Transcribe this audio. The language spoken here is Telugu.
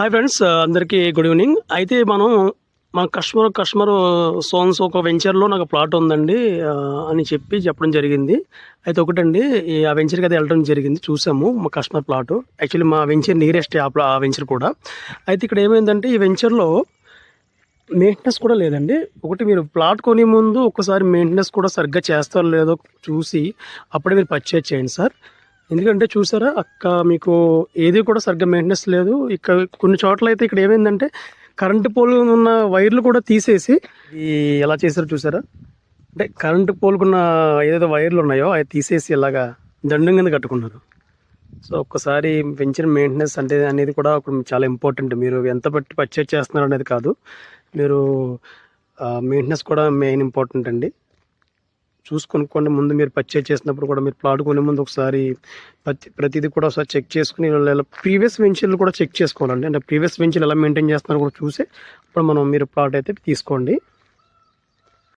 హాయ్ ఫ్రెండ్స్ uh, అందరికీ గుడ్ ఈవినింగ్ అయితే మనం మన కస్టమర్ కస్టమర్ సోన్స్ ఒక వెంచర్లో నాకు ప్లాట్ ఉందండి uh, అని చెప్పి చెప్పడం జరిగింది. అయితే ఒకటండి ఆ వెంచర్కి అయితే వెళ్ళడం జరిగింది చూసాము మా కస్టమర్ ప్లాట్ యాక్చువల్లీ మా వెంచర్ నియరెస్ట్ ఆ ప్లా- ఆ వెంచర్ కూడా. అయితే ఇక్కడ ఏమైందంటే ఈ వెంచర్లో మెయింటెనెన్స్ కూడా లేదండి. ఒకటి మీరు ప్లాట్ కొనే ముందు ఒకసారి మెయింటెనెన్స్ కూడా సరిగ్గా చేస్తారో లేదో చూసి అప్పుడే మీరు పర్చేజ్ చేయండి సార్. ఎందుకంటే చూసారా అక్క మీకు ఏది కూడా సరిగ్గా మెయింటెనెన్స్ లేదు. ఇక్కడ కొన్ని చోట్ల అయితే ఇక్కడ ఏమైందంటే కరెంటు పోల్ ఉన్న వైర్లు కూడా తీసేసి ఈ ఎలా చేశారో చూసారా? అంటే కరెంటు పోల్కున్న ఏదైతే వైర్లు ఉన్నాయో అవి తీసేసి ఇలాగా దండం కింద కట్టుకున్నారు. సో ఒక్కసారి పెంచిన మెయింటెనెన్స్ అంటే అనేది కూడా చాలా ఇంపార్టెంట్ మీరు ఎంత పెట్టి పర్చేజ్ చేస్తున్నారు అనేది కాదు. మీరు మెయింటెనెన్స్ కూడా మెయిన్ ఇంపార్టెంట్ అండి. చూసి కొనుక్కోండి. ముందు మీరు పర్చేజ్ చేసినప్పుడు కూడా మీరు ప్లాట్ కొనే ముందు ఒకసారి ప్రతి ప్రతిదీ కూడా ఒకసారి చెక్ చేసుకుని ప్రీవియస్ వెంచర్లు కూడా చెక్ చేసుకోవాలండి. అంటే ప్రీవియస్ వెంచర్లు ఎలా మెయింటైన్ చేస్తున్నారో కూడా చూసి అప్పుడు మనం మీరు ప్లాట్ అయితే తీసుకోండి.